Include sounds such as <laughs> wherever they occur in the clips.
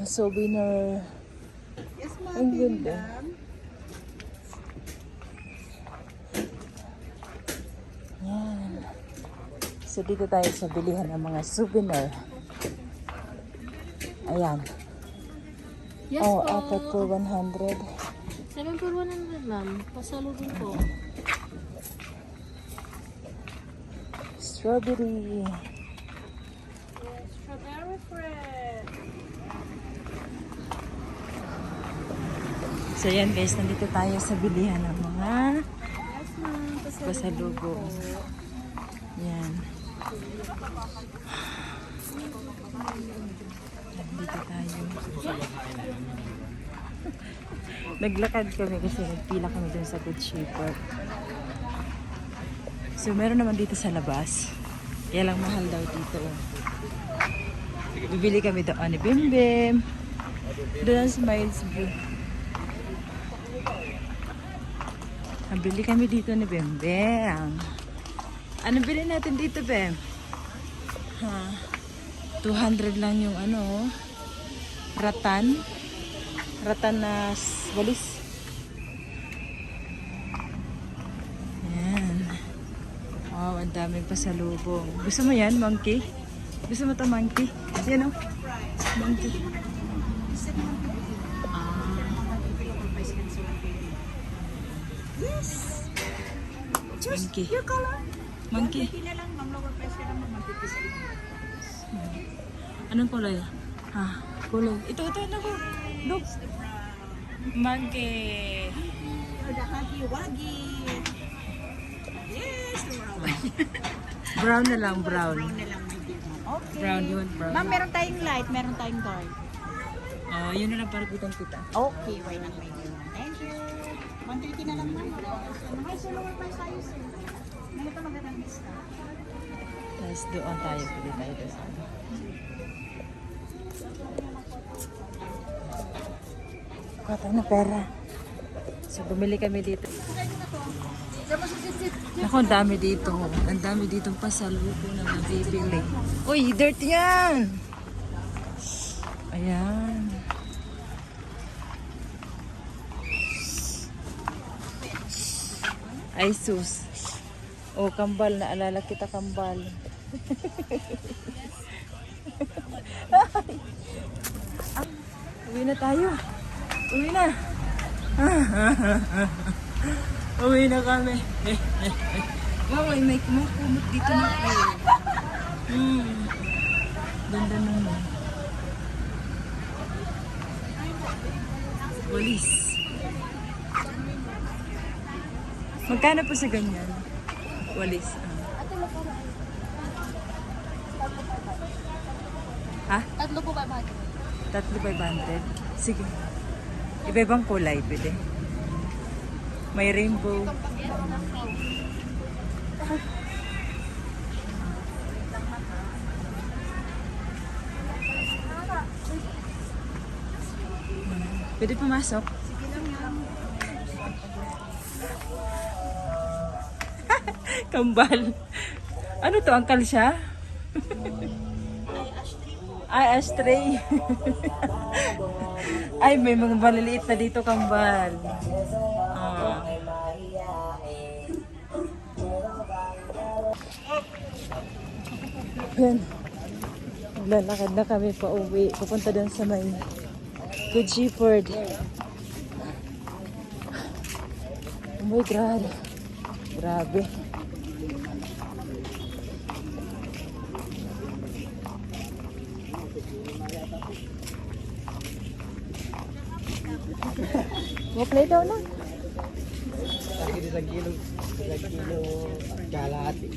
Mga souvenir. Yes, ma'am. Ang ganda. Yan. So dito tayo sa bilihan ng mga souvenir. Ayan. Yes oh, po. apat for 100. 7 for 100 ma'am. Pasalubong po. Strawberry. Strawberry So yan guys, nandito tayo sa bilihan ng mga pasalubong. Yan. Nandito tayo. <laughs> Naglakad kami kasi nagpila kami dun sa Good Shepherd. So meron naman dito sa labas. Kaya lang mahal daw dito. Bibili kami doon ni Bim Bim. Doon ang Smiles Boo. Nabili kami dito ni Bim. Ano bili natin dito, Bim? Ha? 200 lang yung ano, ratan. Ratan na walis. Yan. Wow, ang daming pasalubong. Gusto mo yan, monkey? Gusto mo to monkey? Yan o. Monkey. Monkey. your color. Monkey. Pili lang, ma'am. Lower price ka lang, ma'am. 150 Anong kulay? Ha? Kulay. Ito, ito, ano ko? Look. Monkey. Or the Huggy Wuggy. Yes, the brown. <laughs> Brown na lang, brown. Brown na lang, my dear ma'am. Okay. Brown, yun, brown. Ma'am, meron tayong light, meron tayong dark. Oh, yun na lang para kitang kita. Okay, why not, my dear. 130 na lang, ma'am. Hi, sir, lower price tayo, sir. Ngayon ito magandang discount. Tapos doon tayo, pili tayo doon. sa ano. Kuha tayo ng pera. So, bumili kami dito. Ako, ang dami dito. Ang dami ditong pasalubo na nabibili. Uy, dirt yan! Ayan. Ay, sus. Oh, kambal. Naalala kita kambal. Uwi na tayo. Uwi na. Uwi na kami. Wow, ay may kumukumot dito na kayo. Hmm. Ganda naman. Walis. Magkano po sa ganyan? Walis. ah. Ha? Tatlo po ba ba? Tatlo 500? Sige. Iba-ibang kulay, pwede. May rainbow. Pwede pumasok? Kambal. Ano to? Angkal siya? Ay, ashtray. Ay, may mga maliliit na dito kambal. Ah. Yan. Lalakad na kami pa uwi. Pupunta doon sa may Good Shepherd. Oh my God. Grabe. Go play daw na. Lagi sa kilo, sa kilo kalahati.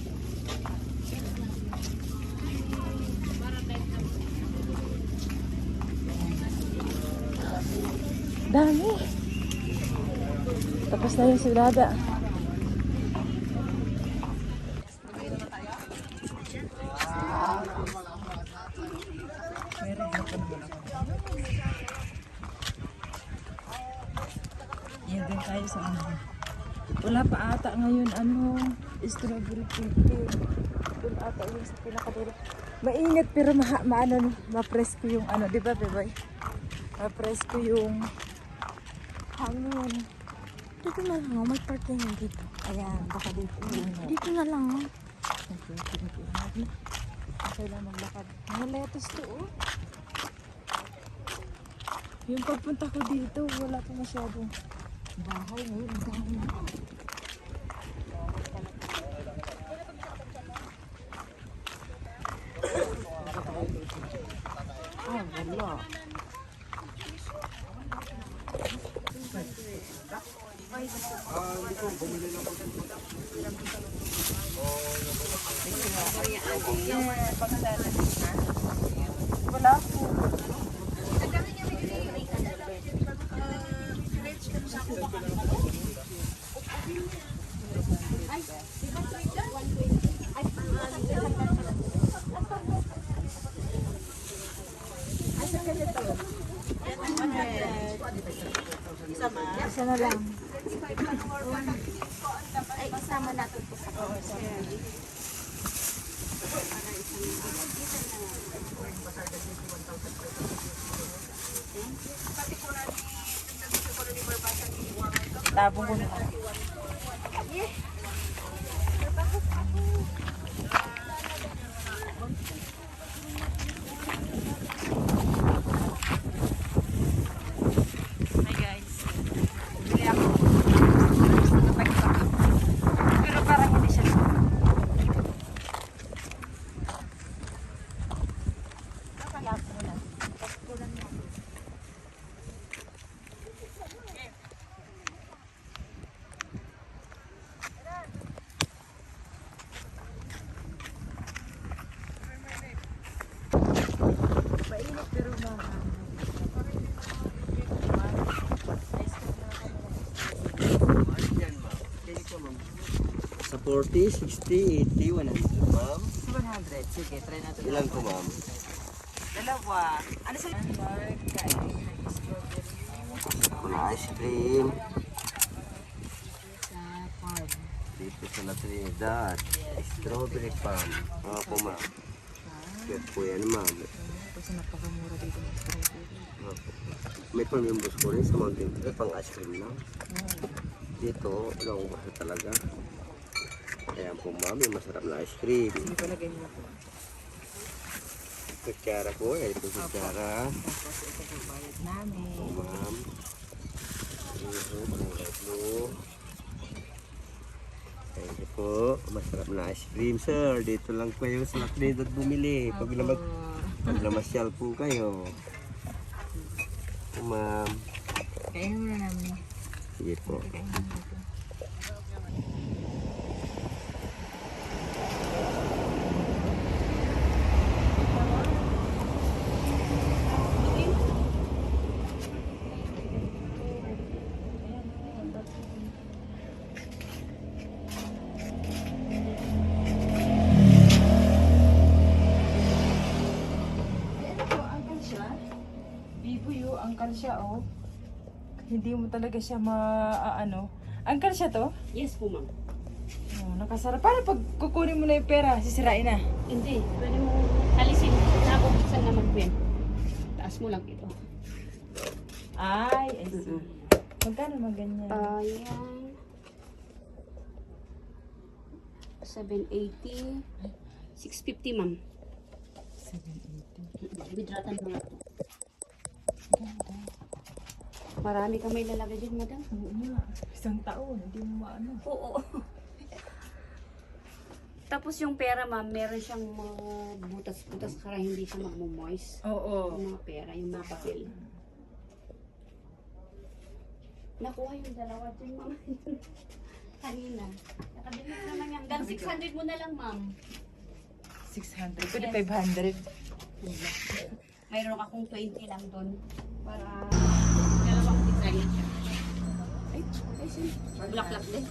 Dami. Tapos na yung silada. Meron na pa naman ako. Yan din tayo sa ano. Wala pa ata ngayon ano, cake. Doon ata yung sa pinakadulo. Mainit pero ma maano, ma-presko yung ano, di ba, Beboy? Ma-press ko yung hangin. Dito na lang, oh. may parking na dito. Ayan, baka dito. Dito na lang. oh. Okay lang maglakad. Mga lettuce to, oh. Yung pagpunta ko dito, wala pa masyadong bahay. Ngayon, ang dami Isa na lang. Ay, isama natin po sa Tapong ko na. Hi guys. Bili ako. Pero parang hindi siya. Mainit pero mahal. Sa 40, 60, 80, 100 ma'am. 100. Sige, try natin. Ilan po ma'am? Dalawa. Ano sa. Kuna ice cream. Dito sa La Trinidad. Strawberry farm. Mga po ma'am. Kaya po yan ma'am. Kasi napakamura dito ng strawberry. Mga. May pamimbos ko rin sa Mountain. Pang ice cream lang. Dito, ilang talaga. Ayan po may masarap na ice cream. Hindi ko lagay mo po. Kutsara po, ayan po kutsara. Tapos ito po bayad namin. Po ma'am. Ayun po, po. Thank you po. Masarap na ice cream, sir. Dito lang kayo sa La Trinidad bumili. Pag, namag, pag namasyal po kayo. Ma'am. Kainin muna namin. Sige po. Ayan po, angkal siya. Bibuyo, angkal siya, oh. Hindi mo talaga siya ma... ah, ano. Angkal siya to? Yes po, ma'am. Oh, nakasara. Paano pag kukunin mo na yung pera, sisirain na? Hindi. Pwede mo alisin. Nakabuksan naman po yan. Taas mo lang ito. Ay, I see. Magkano naman ganyan? Ayan. 780. 650, ma'am. 780. Bidratan mo lang. Marami kang may lalagay dyan, madam. Oo nga. Isang taon, hindi mo maano. Oo. Tapos yung pera, ma'am, meron siyang mga butas-butas para hindi siya magmo-moist. Oo. Yung mga pera, yung mga papel. Nakuha yung dalawa dyan, ma'am. <laughs> Kanina. Nakadimit naman yan. Hanggang 600 mo na lang, ma'am. 600. Pwede 500. Mayroon akong 20 lang doon. Para. Ay, ay, sige. Bulaklak din.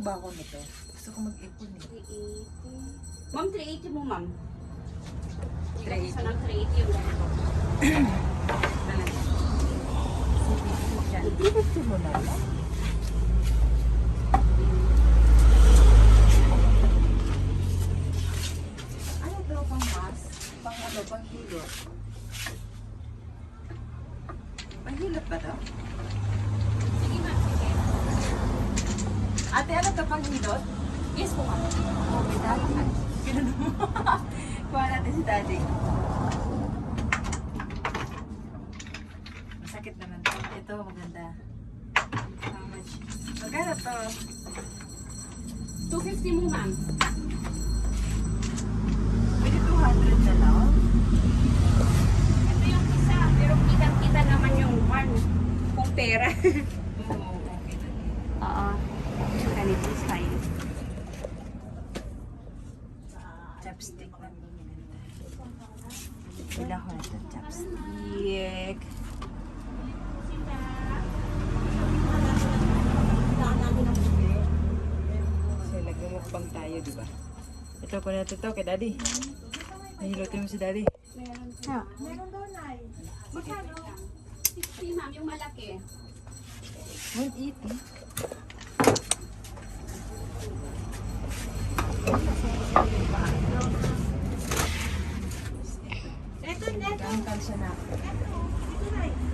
Ba ako nito? Gusto ko mag-ipon eh. 380. Ma'am, 380 mo, ma'am. 380. Isa ng 380 yung ganito. <clears throat> 350 mo na lang. Ano daw pang mas? Pang ano, pang hilot? Pang hilot ba daw? Sige, ma'am. Sige. Ate, ano to pang hilot? Yes po, ma'am. Oh, may daddy. Ganun mo. <laughs> Kuha natin si daddy. Masakit naman to. Ito, maganda. How much? Magkano to? 250 mo, ma'am. Pwede 200 na lang? Ito yung isa. Pero kitang-kita naman yung one. Kung pera. <laughs> Oo, okay na. Oo. Ganito style. Chopstick na maganda. Bila ko na ito, chopstick. Kasi nagmumukbang tayo, di ba? Ito na ito kay daddy. Nahilutin mo si daddy. Meron. Ha? Magkano? 60, ma'am. Yung malaki. 180. Ito, ito. Angkal siya na.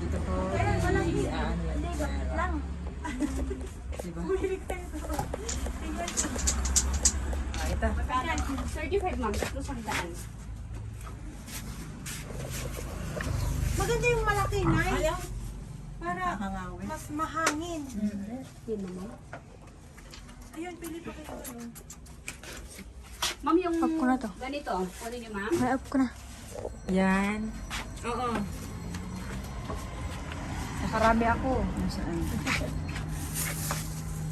Dito ko i-ano lang. Diba? Ah, ito. Magkano? 35, ma'am. Tatlo sandaan. Maganda yung malaki, Nay. Para Hangawin. mas mahangin. Yun naman. Ayun, pili pa kayo. Ma'am, yung Up ko na to. ganito. Kunin niyo, ma'am. May up ko na. Yan. Oo. Nakarami ako. Nasaan?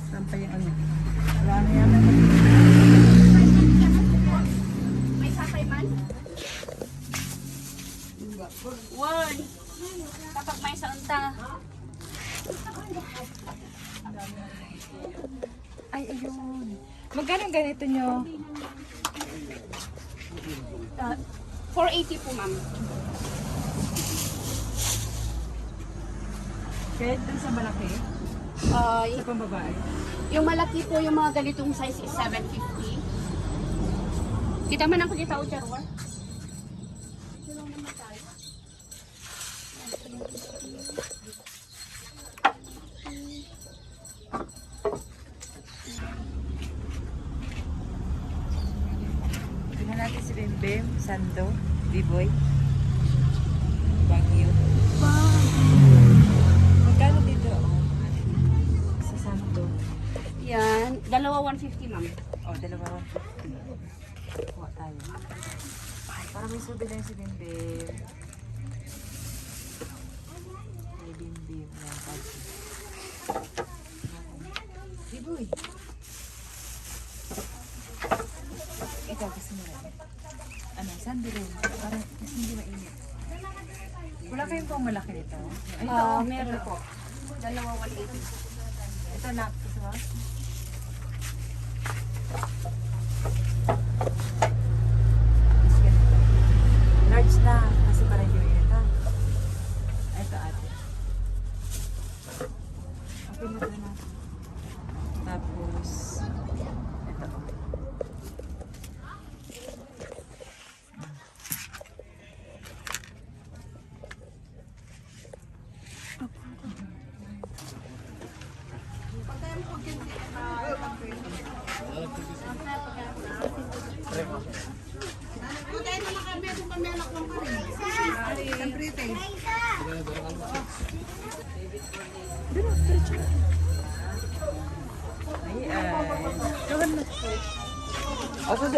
Saan pa yung ano? Na yan. One. Kapag may saunta. Ay, ayun. Magkano ganito nyo? Uh, 480 po, ma'am. Kahit dun sa malaki? Uh, Sa pambabae? yung malaki po, yung mga ganitong size is 750. Kita man ang kagita o charwar? Natin si Bim Bim, Sando, B-Boy. Magkano dito? Oh, sa Sando. Yan. Dalawa 150, ma'am. Oh, dalawa 150. Kuha tayo. Para may subi na yung si Bim Bim. Kay Bim Bim. Yan, Baguio. B-Boy. Ikaw, gusto mo rin? Ano, sando rin. Para kasi hindi mainit. Wala kayong pang malaki nito? Ay, ito. Oh. meron po. Dalawa 180. Ito na. Gusto mo? Large na. Kasi parang hindi mainit ha. Ito ate. Okay na ito na. Tapos, ito. Ay, ay. Tuhan na.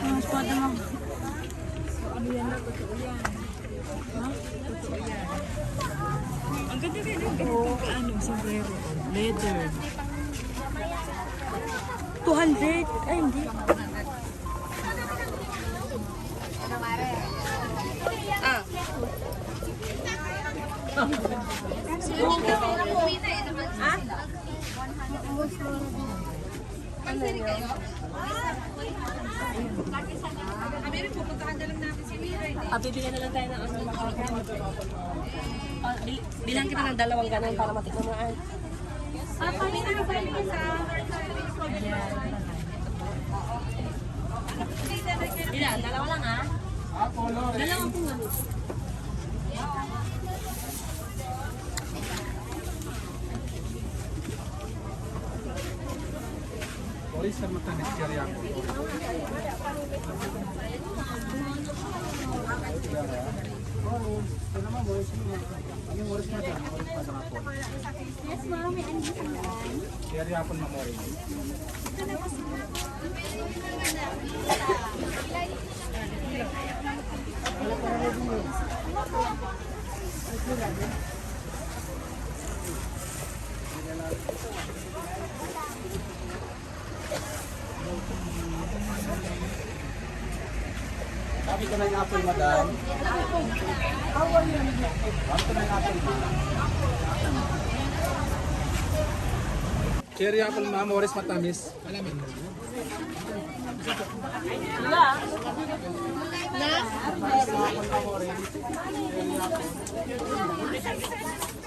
ma. Cherry apple. Ano yan na, totoo yan. Ha? Totoo yan. Ang ganda rin yung ganito ano, sombrero. Leather. 200? Ay, hindi. Ah, bibigyan na lang tayo ng ano. Ah, bil- bilang kita ng dalawang ganun para matikman mo. ah. Ilan? Dalawa lang ah? Dalawa po nga. ಪರಿಸರ ಮತ್ತು ನಿಶ್ಚರ್ಯ Yes, ma'am, mommy, and you can Carry apple na mori. Thank you. Cherry apple ma'am, orange matamis. Alamin.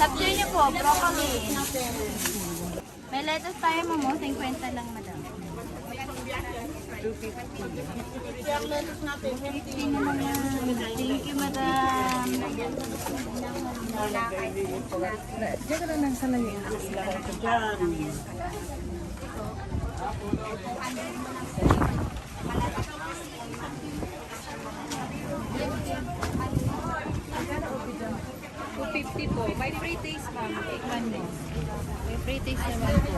Chapter niyo po, broccoli. May lettuce tayo mo mo, 50 lang madam. Thank you, madam. Diyan ka na nang salayin. Diyan. 250 po. May free taste ma'am. Tikman mo. May free taste naman po.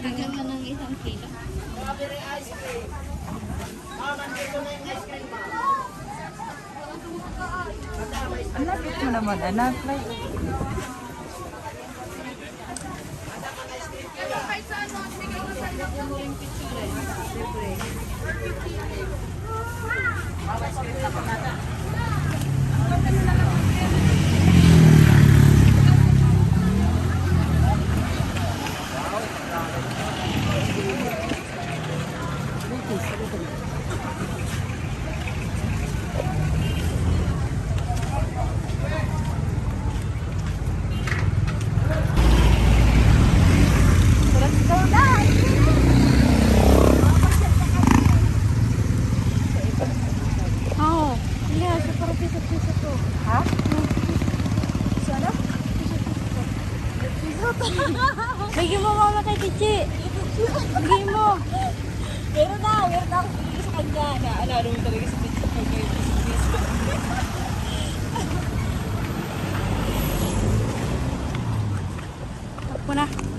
Tingnan ka ng isang kilo. Strawberry ice cream. Ah, nandito na yung ice cream ma'am. Anapit mo naman, anak. May... Siyempre. Bawal script na pangata. Bigyan mo mama kay Kichi. Bigyan mo. Pero na, meron na akong pinili sa kanya. Naalala mo talaga sa ko kayo. Takbo na.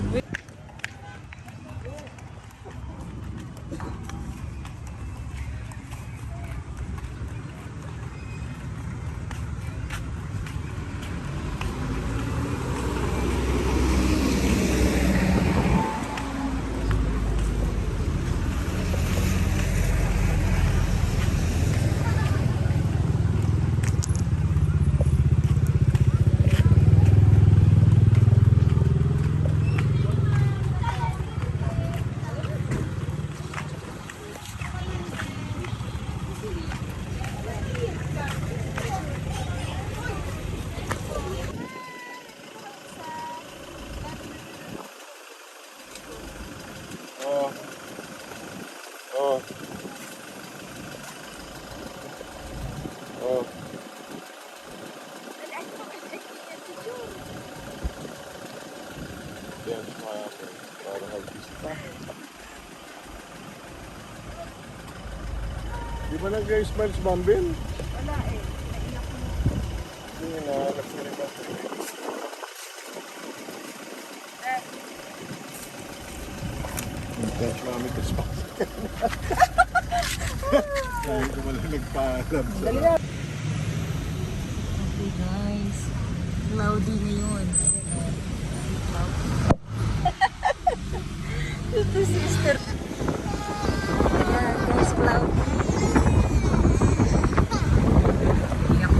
Di ba nag-smile si Bambin? Wala eh. Naiyak mo. Hindi, nahanap ko rin ba? Mami ko sa Dahil ko wala nagpaalam sa... Okay guys. Cloudy ngayon. Ito sister. Ayan guys, cloudy. <laughs> Iyak.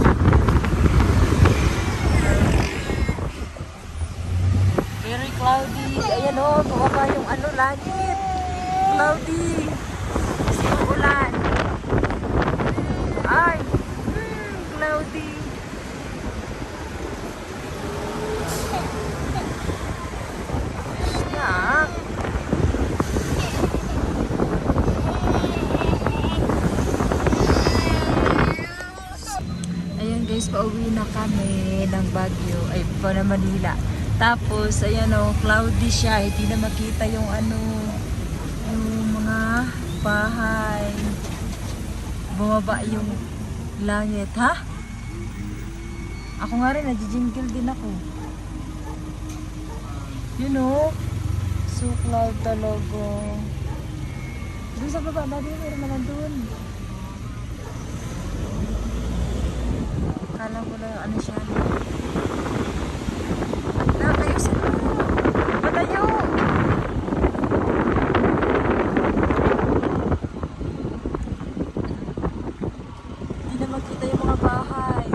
Very cloudy. Ayan o, oh, bumaba yung ano, langit. Cloudy. Kasi ulan. Ay, hmm, cloudy. Nak. Ayan guys, pauwi na kami ng Baguio, ay Manila. Tapos, ayan o, cloudy siya, hindi na makita yung ano, yung mga bahay. Bumaba yung langit, ha? Ako nga rin, nagjijingle din ako. You know, so cloud talaga. Doon sa baba, dati meron man nandun. Kala ko na ano siya. Na, kayo sa Patayo! Hindi na makita yung mga bahay.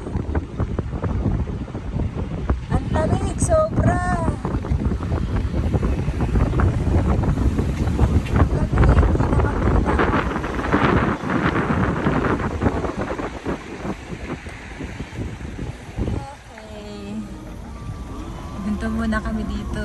Ang lamig, sobra! Okay. Ganito muna kami dito.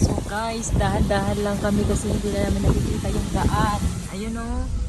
So guys, dahan-dahan lang kami kasi hindi na namin nakikita yung daan. Ayun o. Oh.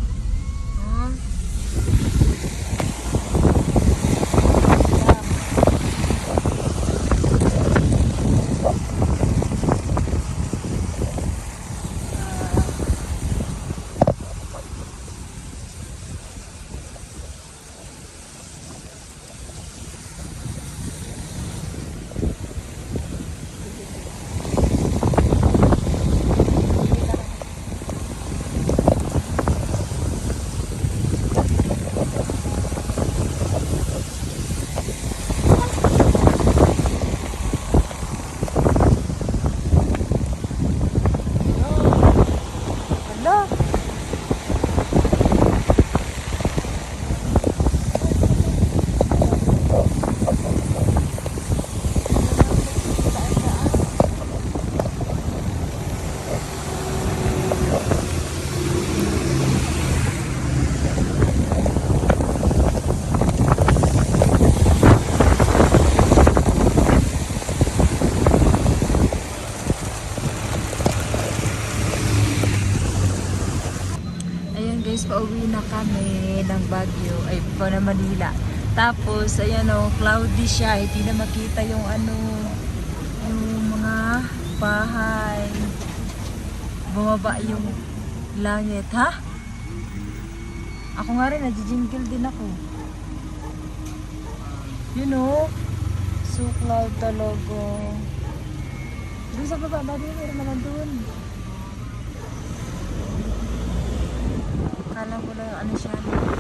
or Manila. Tapos, ayan o, cloudy siya. Hindi na makita yung ano, yung mga bahay. Bumaba yung langit, ha? Ako nga rin, nadjijingle din ako. You know, so cloud talaga. Doon sa baba, dati meron naman doon. Kala ko lang ano siya.